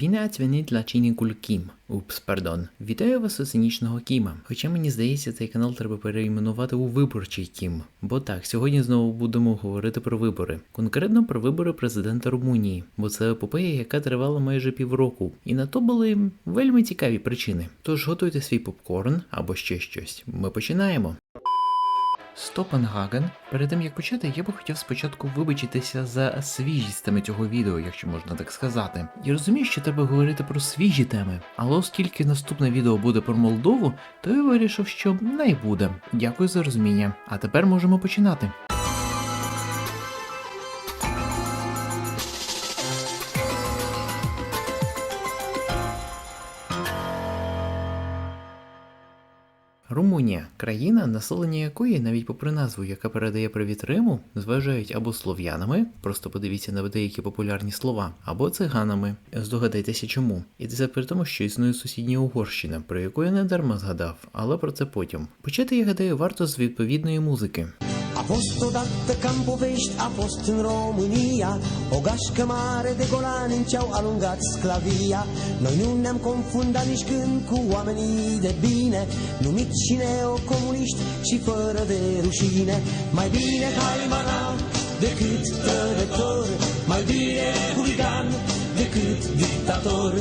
Bine ați venit la Kim. Упс, пардон. Вітаю вас у цинічного Кіма. Хоча мені здається, цей канал треба перейменувати у виборчий Кім. Бо так, сьогодні знову будемо говорити про вибори. Конкретно про вибори президента Румунії, бо це епопея, яка тривала майже півроку. І на то були вельми цікаві причини. Тож готуйте свій попкорн або ще щось. Ми починаємо. Стопенгаген. Перед тим як почати, я би хотів спочатку вибачитися за свіжість цього відео, якщо можна так сказати. Я розумію, що треба говорити про свіжі теми, але оскільки наступне відео буде про Молдову, то я вирішив, що не буде. Дякую за розуміння. А тепер можемо починати. Румунія країна, населення якої, навіть попри назву, яка передає привіт Риму, зважають або слов'янами, просто подивіться на деякі популярні слова, або циганами. Здогадайтеся чому. І це при тому, що існує сусідня Угорщина, про яку я не дарма згадав, але про це потім. Почати, я гадаю, варто з відповідної музики. A fost odată ca în povești, a fost în România. O gașcă mare de golani în ce-au alungat sclavia. Noi nu ne-am confundat nici când cu oamenii de bine. Numiți și neocomuniști și fără de rușine. Mai bine haimana decât trădător. Mai bine huligan decât dictator.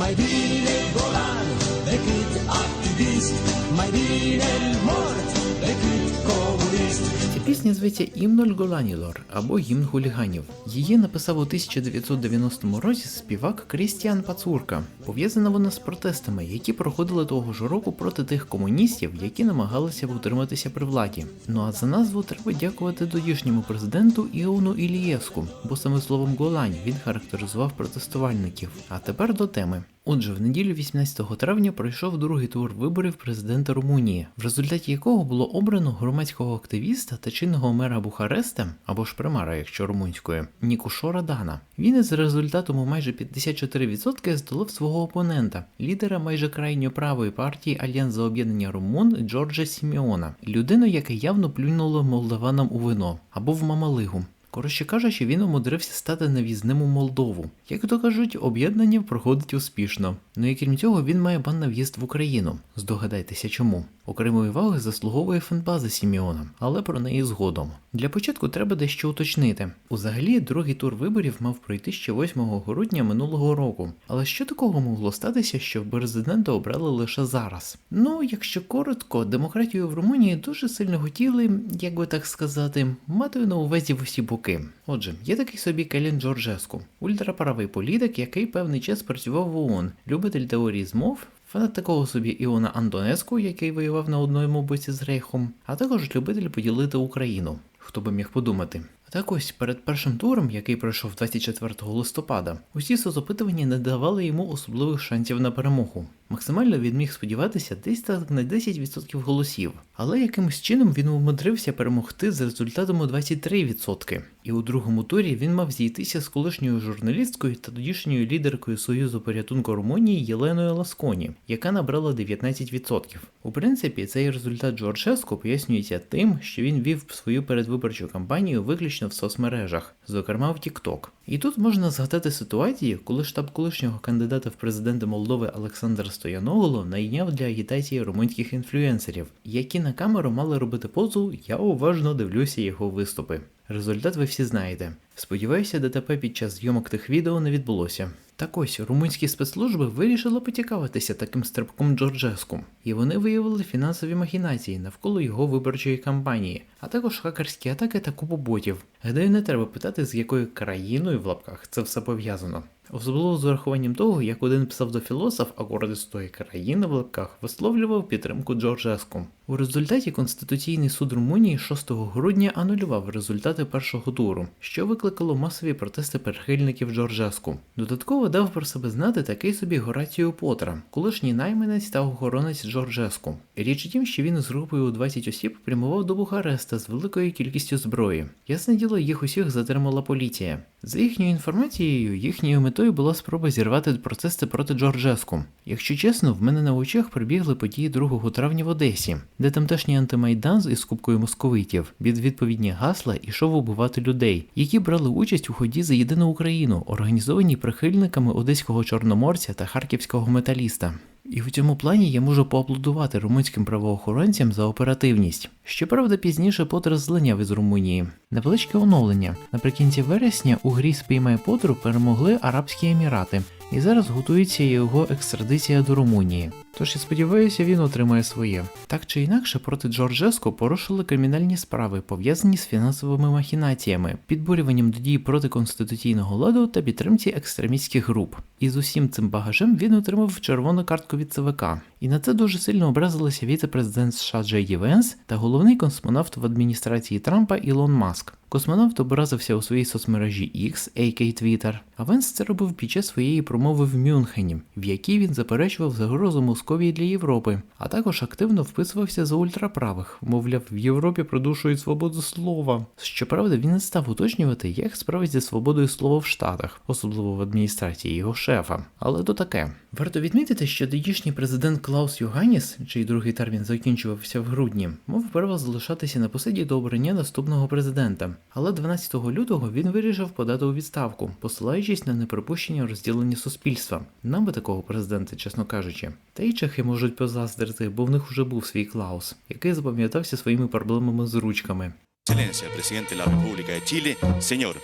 Mai bine golan decât activist. Mai bine mort decât comunist. Ця пісня зветься Імноль Голанілор або Гімн хуліганів. Її написав у 1990 році співак Крістіан Пацурка. Пов'язана вона з протестами, які проходили того ж року проти тих комуністів, які намагалися утриматися при владі. Ну а за назву треба дякувати тодішньому президенту Іону Ілієвську, бо саме словом Голань він характеризував протестувальників. А тепер до теми. Отже, в неділю 18 травня пройшов другий тур виборів президента Румунії, в результаті якого було обрано громадського активіста та чинного мера Бухареста, або ж примара, якщо румунською, Нікушора Дана. Він із результатом у майже 54% здолав свого опонента, лідера майже крайньо правої партії Альянс за об'єднання Румун Джорджа Сіміона, людину, яка явно плюнула молдаванам у вино або в мамалигу. Коротше кажучи, він умудрився стати навізним у Молдову. Як то кажуть, об'єднання проходить успішно. Ну і крім цього, він має бан на в'їзд в Україну. Здогадайтеся чому. Окремої уваги заслуговує фанбаза Сіміона, але про неї згодом. Для початку треба дещо уточнити. Узагалі, другий тур виборів мав пройти ще 8 грудня минулого року. Але що такого могло статися, що президента обрали лише зараз? Ну, якщо коротко, демократію в Румунії дуже сильно хотіли, як би так сказати, мати на увазі в усі боки. Отже, є такий собі Келін Джорджеску, ультраправий політик, який певний час працював в ООН, любитель теорії змов. Фанат такого собі Іона Антонеску, який воював на одному боці з Рейхом, а також любитель поділити Україну. Хто би міг подумати. Так ось перед першим туром, який пройшов 24 листопада, усі соцопитування не давали йому особливих шансів на перемогу. Максимально він міг сподіватися десь так на 10% голосів, але якимось чином він умудрився перемогти з результатом у 23%. І у другому турі він мав зійтися з колишньою журналісткою та тодішньою лідеркою Союзу порятунку Румунії Єленою Ласконі, яка набрала 19%. У принципі, цей результат Джорджеску пояснюється тим, що він вів свою передвиборчу кампанію виключно в соцмережах, зокрема в TikTok. І тут можна згадати ситуацію, коли штаб колишнього кандидата в президенти Молдови Олександра Олександр Стояноголо найняв для агітації румунських інфлюенсерів, які на камеру мали робити позу Я уважно дивлюся його виступи. Результат ви всі знаєте. Сподіваюся, ДТП під час зйомок тих відео не відбулося. Так ось румунські спецслужби вирішили поцікавитися таким стрибком Джорджеску, і вони виявили фінансові махінації навколо його виборчої кампанії, а також хакерські атаки та купу ботів. Гадаю, не треба питати, з якою країною в лапках це все пов'язано. Особливо з урахуванням того, як один псевдофілософ, акорди з тої країни в лапках, висловлював підтримку Джорджеску. У результаті Конституційний суд Румунії 6 грудня анулював результати першого туру, що викликало масові протести прихильників Джорджеску. Додатково дав про себе знати такий собі Горацію Потра, колишній найманець та охоронець Джорджеску. Річ у тім, що він з групою у 20 осіб прямував до Бухареста з великою кількістю зброї. Ясне діло, їх усіх затримала поліція. За їхньою інформацією, їхньою метою була спроба зірвати протести проти Джорджеску. Якщо чесно, в мене на очах прибігли події 2 травня в Одесі, де тамтешній антимайдан із кубкою московитів від відповідні гасла ішов убивати людей, які брали участь у ході за єдину Україну, організованій прихильниками вболівальниками одеського чорноморця та харківського металіста. І в цьому плані я можу поаплодувати румунським правоохоронцям за оперативність. Щоправда, пізніше Поттер злиняв із Румунії. Невеличке оновлення. Наприкінці вересня у грі спіймає Поттеру перемогли Арабські Емірати, і зараз готується його екстрадиція до Румунії. Тож я сподіваюся, він отримає своє. Так чи інакше, проти Джорджеско порушили кримінальні справи, пов'язані з фінансовими махінаціями, підбурюванням до дій проти конституційного ладу та підтримці екстремістських груп. І з усім цим багажем він отримав червону картку від ЦВК. І на це дуже сильно образилися віце-президент США Джей Венс та головний космонавт в адміністрації Трампа Ілон Маск. Космонавт образився у своїй соцмережі X, a.k. Twitter, а Венс це робив під час своєї промови в Мюнхені, в якій він заперечував загрозу Московії для Європи, а також активно вписувався за ультраправих, мовляв, в Європі продушують свободу слова. Щоправда, він не став уточнювати, як справить зі свободою слова в Штатах, особливо в адміністрації його шефа. Але то таке. Варто відмітити, що тодішній президент Клаус Йоганіс, чий другий термін закінчувався в грудні, мав право залишатися на посаді до обрання наступного президента. Але 12 лютого він вирішив подати у відставку, посилаючись на неприпущення розділення суспільства. Нам би такого президента, чесно кажучи. Та й чехи можуть позаздрити, бо в них вже був свій Клаус, який запам'ятався своїми проблемами з ручками. Excelencia, presidente de la República de Chile, señor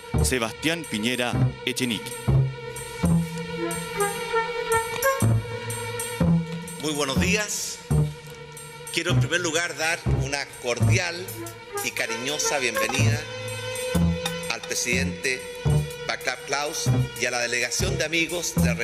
Muy buenos días. Quiero en primer lugar dar una cordial y cariñosa bienvenida al presidente Václav Klaus y a la delegación de amigos de la.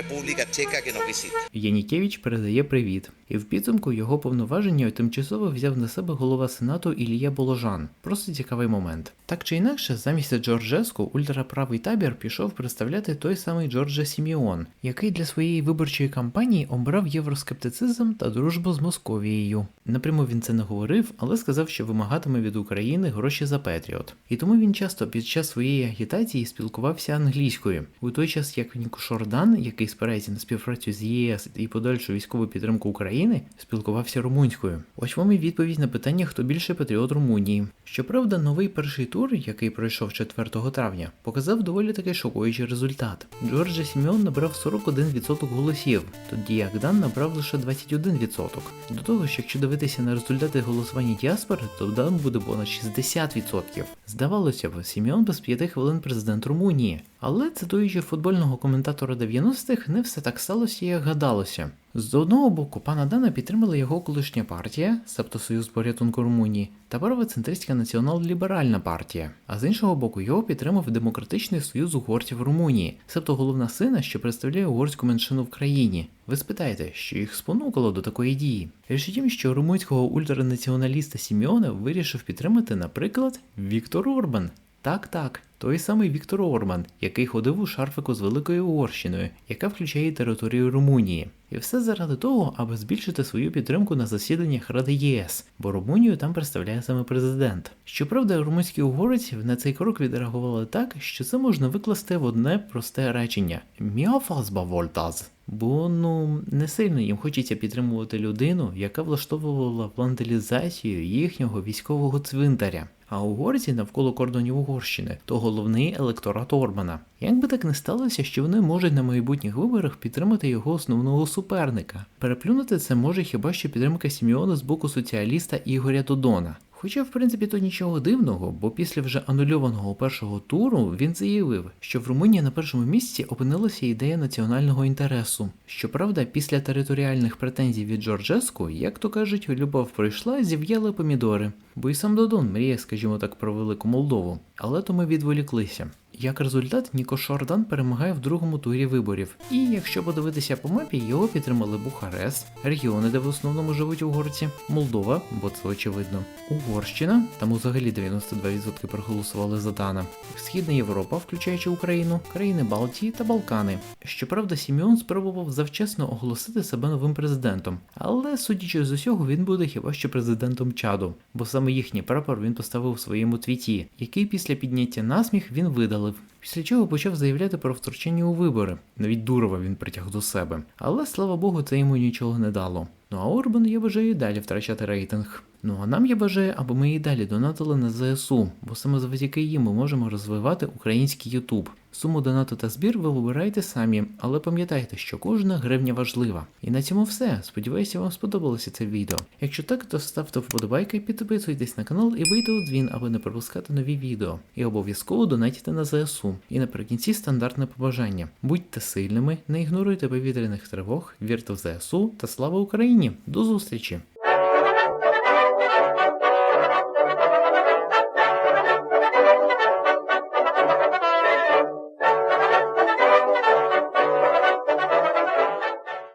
Янікевич передає привіт, і в підсумку його повноваження тимчасово взяв на себе голова сенату Ілія Боложан. Просто цікавий момент. Так чи інакше, замість Джорджеску ультраправий табір пішов представляти той самий Джордже Сіміон, який для своєї виборчої кампанії обрав євроскептицизм та дружбу з Московією. Напряму він це не говорив, але сказав, що вимагатиме від України гроші за Петріот. І тому він часто під час своєї агітації спілкувався англійською, у той час як Ніко Шордан, який спирається на співпрацю з ЄС і подальшу військову підтримку України, спілкувався румунською. Ось вам і відповідь на питання, хто більше патріот Румунії. Щоправда, новий перший тур, який пройшов 4 травня, показав доволі таки шокуючий результат. Джордже Сімеон набрав 41% голосів, тоді як Дан набрав лише 21%. До того ж, якщо дивитися на результати голосування діаспори, то Дан буде понад 60%. Здавалося б, Сімеон без 5 хвилин президент Румунії. Але цитуючи футбольного коментатора 90-х, не все так сталося, як гадалося. З одного боку, пана Дана підтримала його колишня партія, себто Союз порятунку Румунії, та правоцентристська націонал-ліберальна партія. А з іншого боку, його підтримав демократичний союз угорців Румунії, себто головна сина, що представляє угорську меншину в країні. Ви спитаєте, що їх спонукало до такої дії? Річ у тім, що румунського ультранаціоналіста Сімеона вирішив підтримати, наприклад, Віктор Орбан. Так, так, той самий Віктор Орман, який ходив у шарфику з Великою Угорщиною, яка включає територію Румунії. І все заради того, аби збільшити свою підтримку на засіданнях Ради єС, бо Румунію там представляє саме президент. Щоправда, румунські угорці на цей крок відреагували так, що це можна викласти в одне просте речення: Міафазба вольтаз. Бо ну не сильно їм хочеться підтримувати людину, яка влаштовувала вандалізацію їхнього військового цвинтаря. А угорці навколо кордонів Угорщини то головний електорат Орбана. Як би так не сталося, що вони можуть на майбутніх виборах підтримати його основного суперника. Переплюнути це може хіба що підтримка Сіміона з боку соціаліста Ігоря Додона. Хоча, в принципі, то нічого дивного, бо після вже анульованого першого туру він заявив, що в Румунії на першому місці опинилася ідея національного інтересу. Щоправда, після територіальних претензій від Джорджеску, як то кажуть, любов пройшла, зів'яли помідори. Бо і сам Додон мріє, скажімо так, про велику Молдову. Але то ми відволіклися. Як результат, Ніко Шордан перемагає в другому турі виборів. І якщо подивитися по мапі, його підтримали Бухарест, регіони, де в основному живуть угорці, Молдова, бо це очевидно, Угорщина, там взагалі 92% проголосували за Дана, Східна Європа, включаючи Україну, країни Балтії та Балкани. Щоправда, Сіміон спробував завчасно оголосити себе новим президентом, але судячи з усього, він буде хіба що президентом Чаду, бо саме їхній прапор він поставив у своєму твіті, який після підняття насміх він видалив. Після чого почав заявляти про втручання у вибори. Навіть Дурова він притяг до себе. Але слава Богу, це йому нічого не дало. Ну а Орбан, я вважаю, і далі втрачати рейтинг. Ну а нам я бажаю, аби ми і далі донатили на ЗСУ, бо саме завдяки їм ми можемо розвивати український Ютуб. Суму донату та збір ви вибираєте самі, але пам'ятайте, що кожна гривня важлива. І на цьому все. Сподіваюся, вам сподобалося це відео. Якщо так, то ставте вподобайки, підписуйтесь на канал і вийте у дзвін, аби не пропускати нові відео. І обов'язково донатьте на ЗСУ. І наприкінці стандартне побажання: будьте сильними, не ігноруйте повітряних тривог, вірте в ЗСУ та слава Україні! До зустрічі!